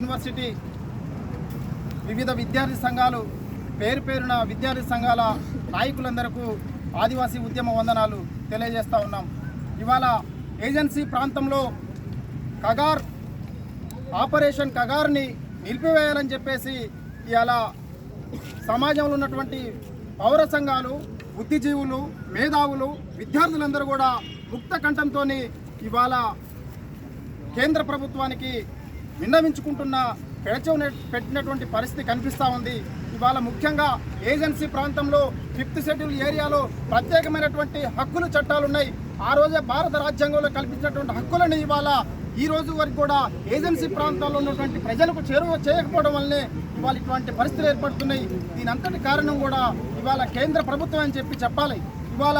University వివిధ విద్యార్థి సంఘాలు పేరు పేరున విద్యార్థి సంఘాల నాయకులందరకు ఆదివాసీ ఉద్యమ వందనాలు తెలియజేస్తూ ఉన్నాం. ఇవాళ ఏజెన్సీ ప్రాంతంలో కగార్ ఆపరేషన్ కగార్ని నిలిపివేయాలని చెప్పేసి ఇవాళ సమాజంలో ఉన్నటువంటి పౌర సంఘాలు బుద్ధిజీవులు మేధావులు విద్యార్థులందరూ కూడా ముక్త కంఠంతో ఇవాళ కేంద్ర ప్రభుత్వానికి విన్నవించుకుంటున్న పెడచవ పెట్టినటువంటి పరిస్థితి కనిపిస్తూ ఉంది. ఇవాళ ముఖ్యంగా ఏజెన్సీ ప్రాంతంలో ఫిఫ్త్ షెడ్యూల్ ఏరియాలో ప్రత్యేకమైనటువంటి హక్కులు చట్టాలు ఉన్నాయి ఆ రోజే భారత రాజ్యాంగంలో కల్పించినటువంటి హక్కులను ఇవాళ ఈ రోజు వరకు కూడా ఏజెన్సీ ప్రాంతాల్లో ఉన్నటువంటి ప్రజలకు చేరువ చేయకపోవడం వల్లనే ఇవాళ ఇటువంటి పరిస్థితులు ఏర్పడుతున్నాయి. దీని అంతటి కారణం కూడా ఇవాళ కేంద్ర ప్రభుత్వం అని చెప్పి చెప్పాలి. ఇవాళ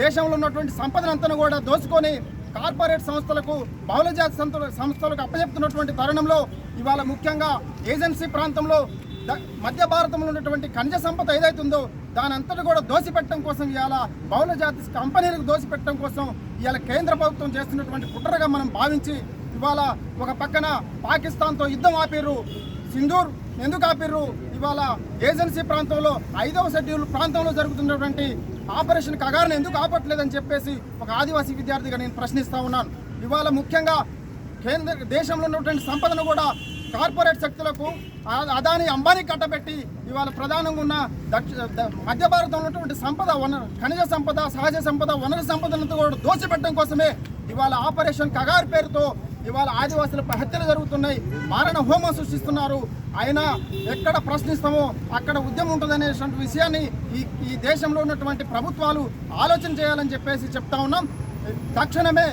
దేశంలో ఉన్నటువంటి సంపదనంతను కూడా దోచుకొని కార్పొరేట్ సంస్థలకు బహుళజాతి సంస్థల సంస్థలకు అప్పచెప్తున్నటువంటి తరుణంలో ఇవాళ ముఖ్యంగా ఏజెన్సీ ప్రాంతంలో మధ్య భారతంలో ఉన్నటువంటి ఖనిజ సంపద ఏదైతుందో దాని అంతటి కూడా దోసిపెట్టడం కోసం ఇవాళ బహుళజాతి కంపెనీలకు దోసిపెట్టడం కోసం ఇవాళ కేంద్ర ప్రభుత్వం చేస్తున్నటువంటి కుట్రగా మనం భావించి ఇవాళ ఒక పక్కన పాకిస్తాన్తో యుద్ధం ఆపిర్రు సింధూర్ ఎందుకు ఆపిర్రు? ఇవాళ ఏజెన్సీ ప్రాంతంలో ఐదవ షెడ్యూల్ ప్రాంతంలో జరుగుతున్నటువంటి ఆపరేషన్ కగారును ఎందుకు ఆపట్లేదని చెప్పేసి ఒక ఆదివాసీ విద్యార్థిగా నేను ప్రశ్నిస్తా ఉన్నాను. ఇవాళ ముఖ్యంగా కేంద్ర దేశంలో ఉన్నటువంటి సంపదను కూడా కార్పొరేట్ శక్తులకు అదాని అంబానీ కట్టబెట్టి ఇవాళ ప్రధానంగా ఉన్న దక్ష మధ్య భారతంలో ఉన్నటువంటి సంపద వనరు ఖనిజ సంపద సహజ సంపద వనరు సంపదలతో కూడా దోచిపెట్టడం కోసమే ఇవాళ ఆపరేషన్ కగార్ పేరుతో ఇవాళ ఆదివాసులపై హత్యలు జరుగుతున్నాయి. మారణ హోమం సృష్టిస్తున్నారు. అయినా ఎక్కడ ప్రశ్నిస్తామో అక్కడ ఉద్యమం ఉంటుందనేటువంటి విషయాన్ని ఈ ఈ దేశంలో ఉన్నటువంటి ప్రభుత్వాలు ఆలోచన చేయాలని చెప్పేసి చెప్తా ఉన్నాం. తక్షణమే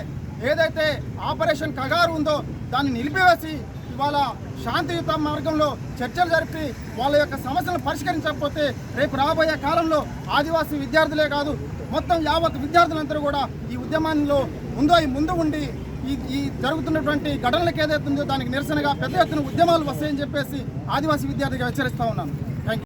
ఏదైతే ఆపరేషన్ కగారు ఉందో దాన్ని నిలిపివేసి ఇవాళ శాంతియుత మార్గంలో చర్చలు జరిపి వాళ్ళ యొక్క సమస్యలను పరిష్కరించకపోతే రేపు రాబోయే కాలంలో ఆదివాసీ విద్యార్థులే కాదు మొత్తం యావత్ విద్యార్థులందరూ కూడా ఈ ఉద్యమాల్లో ముందు ముందు ఉండి ఈ ఈ జరుగుతున్నటువంటి ఘటనలకు ఏదైతుందో దానికి నిరసనగా పెద్ద ఎత్తున ఉద్యమాలు వస్తాయని చెప్పేసి ఆదివాసీ విద్యార్థిగా హెచ్చరిస్తూ ఉన్నాను.